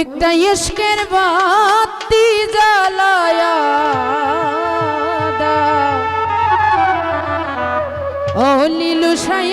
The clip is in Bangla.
একটা ইস্কের বাতি জ্বালায়া দাও। ও নীলু সাই